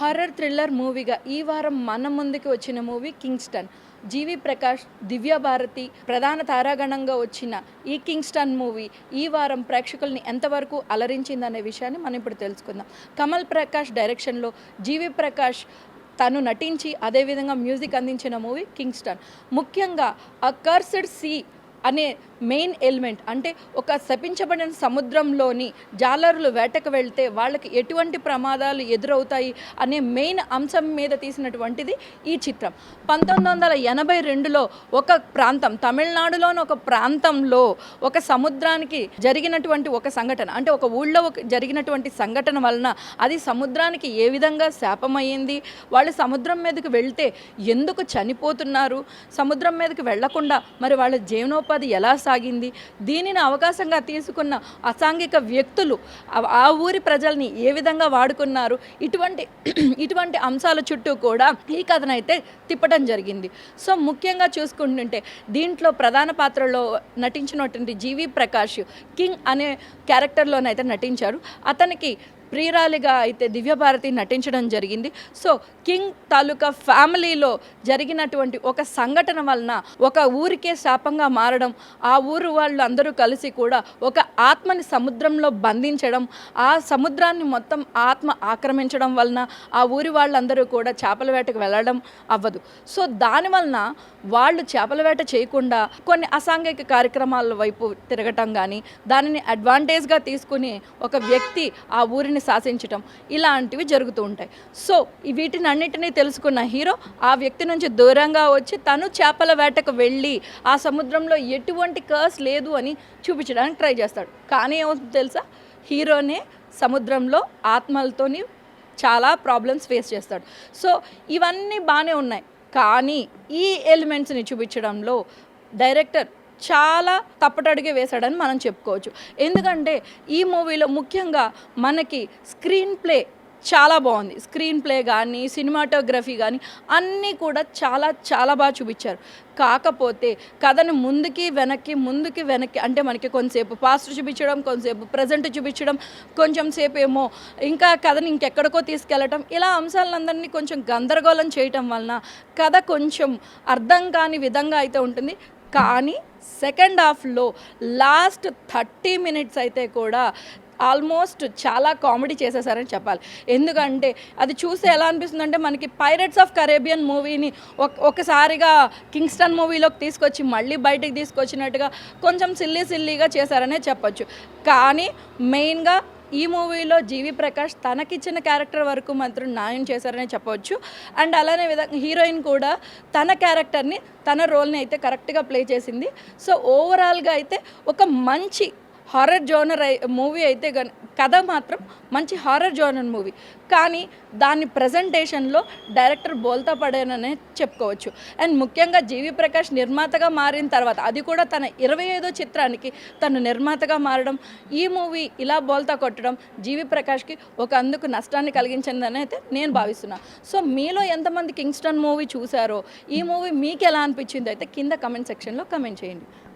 Horror thriller మూవీగా ఈ వారం మన ముందుకు వచ్చిన movie Kingston. GV Prakash Divya Bharathi ప్రధాన తారాగణంగా వచ్చిన ఈ కింగ్స్టన్ మూవీ ఈ వారం ప్రేక్షకుల్ని ఎంతవరకు అలరించిందనే విషయాన్ని మనం ఇప్పుడు తెలుసుకుందాం. కమల్ ప్రకాష్ డైరెక్షన్లో జీవి ప్రకాష్ తను నటించి అదేవిధంగా మ్యూజిక్ అందించిన మూవీ కింగ్స్టన్. ముఖ్యంగా అ కర్స్డ్ సీ అనే మెయిన్ ఎలిమెంట్ అంటే ఒక శపించబడిన సముద్రంలోని జాలరులు వేటకు వెళ్తే వాళ్ళకి ఎటువంటి ప్రమాదాలు ఎదురవుతాయి అనే మెయిన్ అంశం మీద తీసినటువంటిది ఈ చిత్రం. పంతొమ్మిది వందల ఎనభై రెండులో ఒక ప్రాంతం తమిళనాడులోని ఒక ప్రాంతంలో ఒక సముద్రానికి జరిగినటువంటి ఒక సంఘటన అంటే ఒక ఊళ్ళో ఒక జరిగినటువంటి సంఘటన వలన అది సముద్రానికి ఏ విధంగా శాపమయ్యింది వాళ్ళు సముద్రం మీదకి వెళ్తే ఎందుకు చనిపోతున్నారు సముద్రం మీదకి వెళ్ళకుండా మరి వాళ్ళ జీవనోపాధి ఎలా సాగింది దీనిని అవకాశంగా తీసుకున్న అసాంఘిక వ్యక్తులు ఆ- ఆ ఊరి ప్రజల్ని ఏ విధంగా వాడుకున్నారు? ఇటువంటి ఇటువంటి అంశాల చుట్టూ కూడా ఈ కథనైతే తిప్పడం జరిగింది. సో ముఖ్యంగా చూసుకుంటుంటే దీంట్లో ప్రధాన పాత్రలో నటించినటువంటి జీవి ప్రకాష్ కింగ్ అనే క్యారెక్టర్లోనైతే నటించారు. అతనికి ప్రియురాలిగా అయితే దివ్యభారతి నటించడం జరిగింది. సో కింగ్ తాలూకా ఫ్యామిలీలో జరిగినటువంటి ఒక సంఘటన వలన ఒక ఊరికే శాపంగా మారడం ఆ ఊరు వాళ్ళు అందరూ కలిసి కూడా ఒక ఆత్మని సముద్రంలో బంధించడం ఆ సముద్రాన్ని మొత్తం ఆత్మ ఆక్రమించడం వలన ఆ ఊరి వాళ్ళందరూ కూడా చేపల వేటకు వెళ్ళడం అవ్వదు. సో దాని వలన వాళ్ళు చేపల వేట చేయకుండా కొన్ని అసాంఘిక కార్యక్రమాల వైపు తిరగటం కానీ దానిని అడ్వాంటేజ్గా తీసుకుని ఒక వ్యక్తి ఆ ఊరిని శాసించటం ఇలాంటివి జరుగుతూ ఉంటాయి. సో వీటిని అన్నిటినీ తెలుసుకున్న హీరో ఆ వ్యక్తి నుంచి దూరంగా వచ్చి తను చేపల వేటకు వెళ్ళి ఆ సముద్రంలో ఎటువంటి కర్స్ లేదు అని చూపించడానికి ట్రై చేస్తాడు. కానీ ఏమవుతుంది తెలుసా? హీరోనే సముద్రంలో ఆత్మలతోని చాలా ప్రాబ్లమ్స్ ఫేస్ చేస్తాడు. సో ఇవన్నీ బాగానే ఉన్నాయి. కానీ ఈ ఎలిమెంట్స్ని చూపించడంలో డైరెక్టర్ చాలా తప్పటడుగే వేశాడని మనం చెప్పుకోవచ్చు. ఎందుకంటే ఈ మూవీలో ముఖ్యంగా మనకి స్క్రీన్ ప్లే చాలా బాగుంది. స్క్రీన్ ప్లే కానీ సినిమాటోగ్రఫీ కానీ అన్నీ కూడా చాలా చాలా బాగా చూపించారు. కాకపోతే కథను ముందుకి వెనక్కి ముందుకి వెనక్కి అంటే మనకి కొంతసేపు పాస్ట్ చూపించడం కొంతసేపు ప్రజెంట్ చూపించడం కొంచెం సేపు ఏమో ఇంకా కథని ఇంకెక్కడికో తీసుకెళ్ళటం ఇలా అంశాలందరినీ కొంచెం గందరగోళం చేయటం వలన కథ కొంచెం అర్థం కాని విధంగా అయితే ఉంటుంది. కానీ సెకండ్ హాఫ్లో లాస్ట్ థర్టీ మినిట్స్ అయితే కూడా ఆల్మోస్ట్ చాలా కామెడీ చేసేసారని చెప్పాలి. ఎందుకంటే అది చూస్తే ఎలా అనిపిస్తుంది అంటే మనకి పైరట్స్ ఆఫ్ కరేబియన్ మూవీని ఒక ఒకసారిగా కింగ్స్టన్ మూవీలోకి తీసుకొచ్చి మళ్ళీ బయటికి తీసుకొచ్చినట్టుగా కొంచెం సిల్లీ సిల్లీగా చేశారనే చెప్పచ్చు. కానీ మెయిన్గా ఈ మూవీలో జీవి ప్రకాష్ తనకిచ్చిన క్యారెక్టర్ వరకు మాత్రం న్యాయం చేశారనే చెప్పవచ్చు. అండ్ అలానే విధంగా హీరోయిన్ కూడా తన క్యారెక్టర్ని తన రోల్ని అయితే కరెక్ట్గా ప్లే చేసింది. సో ఓవరాల్గా అయితే ఒక మంచి హారర్ జోనర్ మూవీ అయితే కథ మాత్రం మంచి హారర్ జోనర్ మూవీ. కానీ దాని ప్రజెంటేషన్లో డైరెక్టర్ బోల్తా పడేననే చెప్పుకోవచ్చు. అండ్ ముఖ్యంగా జీవి ప్రకాష్ నిర్మాతగా మారిన తర్వాత అది కూడా తన ఇరవై ఐదో చిత్రానికి తను నిర్మాతగా మారడం ఈ మూవీ ఇలా బోల్తా కొట్టడం జీవి ప్రకాష్కి ఒక అందుకు నష్టాన్ని కలిగించిందని అయితే నేను భావిస్తున్నాను సో మీలో ఎంతమంది కింగ్స్టన్ మూవీ చూసారో ఈ మూవీ మీకు ఎలా అనిపించిందో అయితే కింద కమెంట్ సెక్షన్లో కమెంట్ చేయండి.